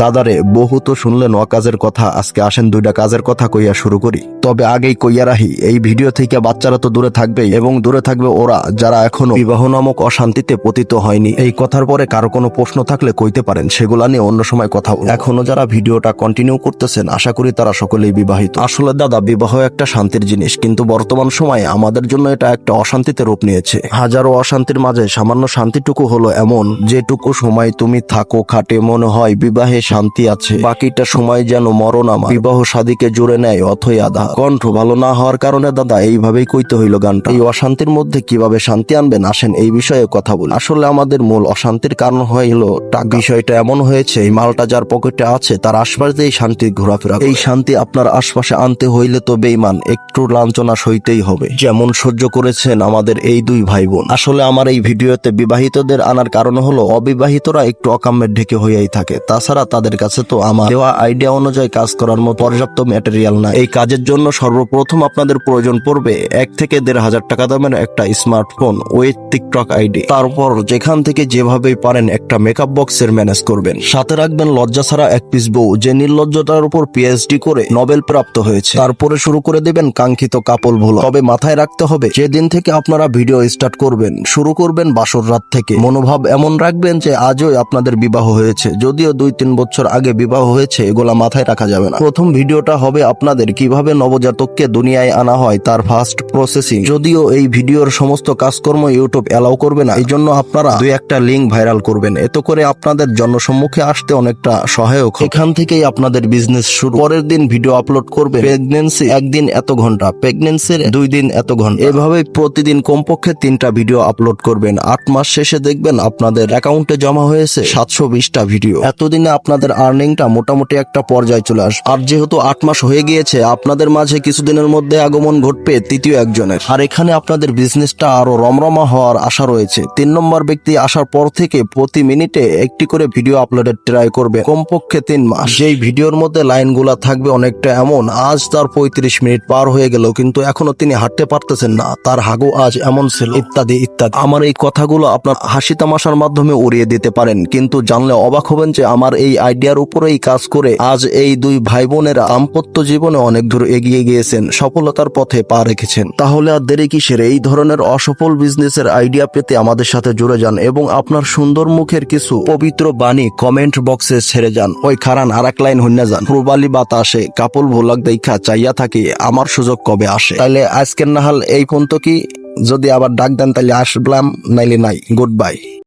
দাদারে বহু তো শুনলেন অকাজের কথা, আজকে আসেন দুইটা কাজের কথা কইয়া শুরু করি। তবে আগেই কইয়া রাহি এই ভিডিও থেকে বাচ্চারা তো দূরে থাকবেই, এবং দূরে থাকবে ওরা, যারা এখনও বিবাহ নামক অশান্তিতে পতিত হয়নি। এই কথার পরে কারও কোনো প্রশ্ন থাকলে কইতে পারেন, সেগুলা নিয়ে অন্য সময় কথা। এখনও যারা ভিডিওটা কন্টিনিউ করতেছেন, আশা করি তারা সকলেই বিবাহিত। আসলে দাদা, বিবাহ একটা শান্তির জিনিস, কিন্তু বর্তমান সময়ে আমাদের জন্য এটা একটা অশান্তিতে রূপ নিয়েছে। হাজারো অশান্তির মাঝে সামান্য শান্তিটুকু হলো এমন, যেটুকু সময় তুমি থাকো, খাটে, মনে হয় বিবাহে শান্তি আছে। বাকিটা সময় যেন মরণ আমার। বিবাহ শাদীকে জুড়ে নেয় অথই আধা। কণ্ঠ ভালো না হওয়ার কারণে দাদা এইভাবেই কইতে হইল গানটা। এই অশান্তির মধ্যে কীভাবে শান্তি আনবেন? আসেন এই বিষয়ে কথা বলি। আসলে আমাদের মূল অশান্তির কারণ হইল টাকা। বিষয়টা এমন হয়েছে, এই মালটা যার পকেটে আছে, তার আশপাশ দিয়ে শান্তি ঘোরাফেরা এই শান্তি আপনার আশপাশে আনতে হইলে তো বেইমান একটু লাঞ্ছনা সইতেই হবে। যেমন সহ্য করেছেন আমাদের এই দুই ভাই বোন আসলে আমার এই ভিডিওতে বিবাহিতদের আনার কারণ হলো, অবিবাহিতরা একটু অকাম্যের ঢেকে হইয়াই থাকে। তাছাড়া কাছে তো আমার দেওয়া আইডিয়া অনুযায়ী কাজ করার মতো পর্যাপ্ত ম্যাটেরিয়াল নাই। এই কাজের জন্য সর্বপ্রথম আপনাদের প্রয়োজন পড়বে এক থেকে দেড় হাজার টাকা দামের একটা স্মার্টফোন উইথ টিকটক আইডি তারপর যেখান থেকে যেভাবেই পারেন একটা মেকআপ বক্সের ম্যানেজ করবেন। সাথে রাখবেন লজ্জা ছাড়া এক পিস বউ, যে নির্লজ্জতার উপর পিএইচডি করে নোবেল প্রাপ্ত হয়েছে। তারপরে শুরু করে দেবেন কাঙ্ক্ষিত কাপল ভুল। তবে মাথায় রাখতে হবে, যেদিন থেকে আপনারা ভিডিও স্টার্ট করবেন, শুরু করবেন বাসর রাত থেকে। মনোভাব এমন রাখবেন যে আজই আপনাদের বিবাহ হয়েছে, যদিও দুই তিন বছর আগে বিবাহ হয়েছে, এগুলা মাথায় রাখা যাবে না। প্রথম ভিডিওটা হবে আপনাদের কীভাবে নবজাতককে দুনিয়ায় আনা হয়, তার ফার্স্ট প্রসেসিং যদিও এই ভিডিওর সমস্ত কাজকর্ম ইউটিউব অ্যালাউ করবে না এই জন্য আপনারা দুই একটা লিঙ্ক ভাইরাল করবেন। এতে করে আপনাদের জনসম্মুখে আসতে অনেকটা সহায়ক এখান থেকেই আপনাদের বিজনেস শুরু। পরের দিন ভিডিও আপলোড করবে প্রেগনেন্সি একদিন এত ঘণ্টা প্রেগনেন্সির দুই দিন এত ঘণ্টা। এভাবে প্রতিদিন কমপক্ষে তিনটা ভিডিও আপলোড করবেন। আট মাস শেষে দেখবেন আপনাদের অ্যাকাউন্টে জমা হয়েছে সাতশো বিশটা ভিডিও এতদিনে আপনাদের আর্নিংটা মোটামুটি একটা পর্যায়ে চলে আসবে আর যেহেতু আট মাস হয়ে গিয়েছে, আপনাদের মাঝে কিছুদিনের মধ্যে আগমন ঘটবে তৃতীয় একজনের। আর এখানে আপনাদের বিজনেসটা আরও রমরমা হওয়ার আশা রয়েছে। তিন নম্বর ব্যক্তি আসার পর থেকে প্রতি মিনিটে একটি করে ভিডিও আপলোডের ট্রাই করবে। কমপক্ষে তিন মাস। যেই ভিডিওর মধ্যে লাইনগুলা থাকবে অনেকটা এমন, আজ তার পঁয়ত্রিশ মিনিট পার হয়ে গেল, কিন্তু এখনও তিনি হাঁটতে পারতেছেন না। তার হাগু আজ এমন ছিল। ইত্যাদি ইত্যাদি। আমার এই কথাগুলো আপনার হাসি তামাশার মাধ্যমে উড়িয়ে দিতে পারেন, কিন্তু জানলে অবাক হবেন যে আমার এই আইডিয়ার উপরেই কাজ করে আজ এই দুই ভাই বোনেরা দাম্পত্য জীবনে অনেক দূর এগিয়ে গিয়েছেন, সফলতার পথে পা রেখেছেন। তাহলে আর দেরি কিসের? এই ধরনের অসফল বিজনেসের আইডিয়া পেতে আমাদের সাথে জুড়ে যান এবং আপনার সুন্দর মুখের কিছু পবিত্র বাণী কমেন্ট বক্সে ছেড়ে যান। ওই খারান আর এক লাইন হইনা যান। প্রবালি বাতাসে কাপল ভোলাক দেখা চাইয়া থাকি আমার সুযোগ কবে আসে? তাইলে আজকের নাহাল এই পর্যন্ত কি? যদি আবার ডাক দেন তাহলে আসলাম, নাইলে নাই। Good bye